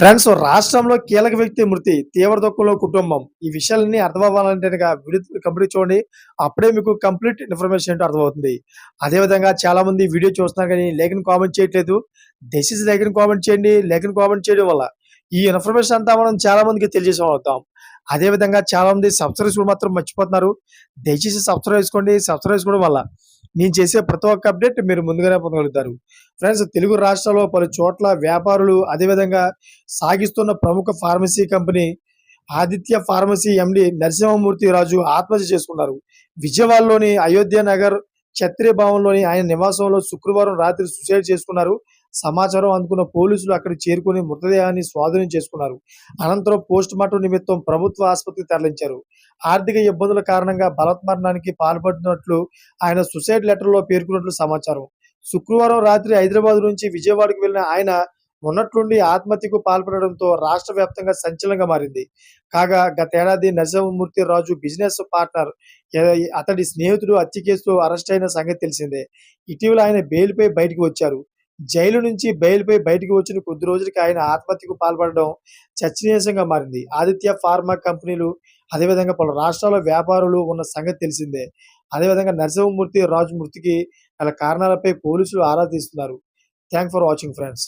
Friends రాష్ట్రంలో కీలక వ్యక్తి మృతి తీవ్ర దుఃఖంలో కుటుంబం. ఈ విషయాలన్నీ అర్థం అవ్వాలంటే కంప్లీట్ చూడండి. అప్పుడే మీకు కంప్లీట్ ఇన్ఫర్మేషన్ ఏంటో అర్థమవుతుంది. అదేవిధంగా చాలా మంది వీడియో చూస్తున్నారు కానీ లేఖను కామెంట్ చేయట్లేదు. దయచేసి లేఖను కామెంట్ చేయండి. లేఖను కామెంట్ చేయడం వల్ల ఈ ఇన్ఫర్మేషన్ అంతా మనం చాలా మందికి తెలియజేసాం అవుతాం అదేవిధంగా చాలా మంది సబ్స్క్రైబ్ కూడా మాత్రం మర్చిపోతున్నారు. దయచేసి సబ్స్క్రైబ్ చేసుకోండి. సబ్స్క్రైబ్ చేసుకోవడం వల్ల నేను చేసే ప్రతి ఒక్క అప్డేట్ మీరు ముందుగానే పొందగలుగుతారు. ఫ్రెండ్స్ తెలుగు రాష్ట్రాల్లో పలు చోట్ల వ్యాపారులు అదేవిధంగా సాగిస్తున్న ప్రముఖ pharmacy company Aditya pharmacy MD Narasimhamurthy Raju ఆత్మహత్య చేసుకున్నారు. విజయవాడలోని అయోధ్య నగర్ ఛత్రి భవన్లోని ఆయన నివాసంలో శుక్రవారం రాత్రి సుసైడ్ చేసుకున్నారు. సమాచారం అందుకున్న పోలీసులు అక్కడ చేరుకుని మృతదేహాన్ని స్వాధీనం చేసుకున్నారు. అనంతరం పోస్ట్ మార్టం నిమిత్తం ప్రభుత్వ ఆసుపత్రికి తరలించారు. ఆర్థిక ఇబ్బందుల కారణంగా బలత్మరణానికి పాల్పడినట్లు ఆయన సుసైడ్ లెటర్లో పేర్కొన్నట్లు సమాచారం. శుక్రవారం రాత్రి హైదరాబాద్ నుంచి విజయవాడకు వెళ్ళిన ఆయన మొన్నట్లుండి ఆత్మహత్యకు పాల్పడడంతో రాష్ట్ర వ్యాప్తంగా సంచలనంగా మారింది. కాగా గతేడాది నరసింహమూర్తి రాజు బిజినెస్ పార్ట్నర్ అతడి స్నేహితుడు హత్య కేసులో అరెస్ట్ అయిన సంగతి తెలిసిందే. ఇటీవల ఆయన బెయిల్పై బయటకు వచ్చారు. జైలు నుంచి బెయిల్పై బయటకు వచ్చిన కొద్ది రోజులకి ఆయన ఆత్మహత్యకు పాల్పడడం చర్చనీయాంశంగా మారింది. ఆదిత్య ఫార్మా కంపెనీలు అదేవిధంగా పలు రాష్ట్రాల వ్యాపారులు ఉన్న సంగతి తెలిసిందే. అదేవిధంగా నరసింహమూర్తి రాజు మృతికి గల కారణాలపై పోలీసులు ఆరా తీస్తున్నారు. Thank for watching friends.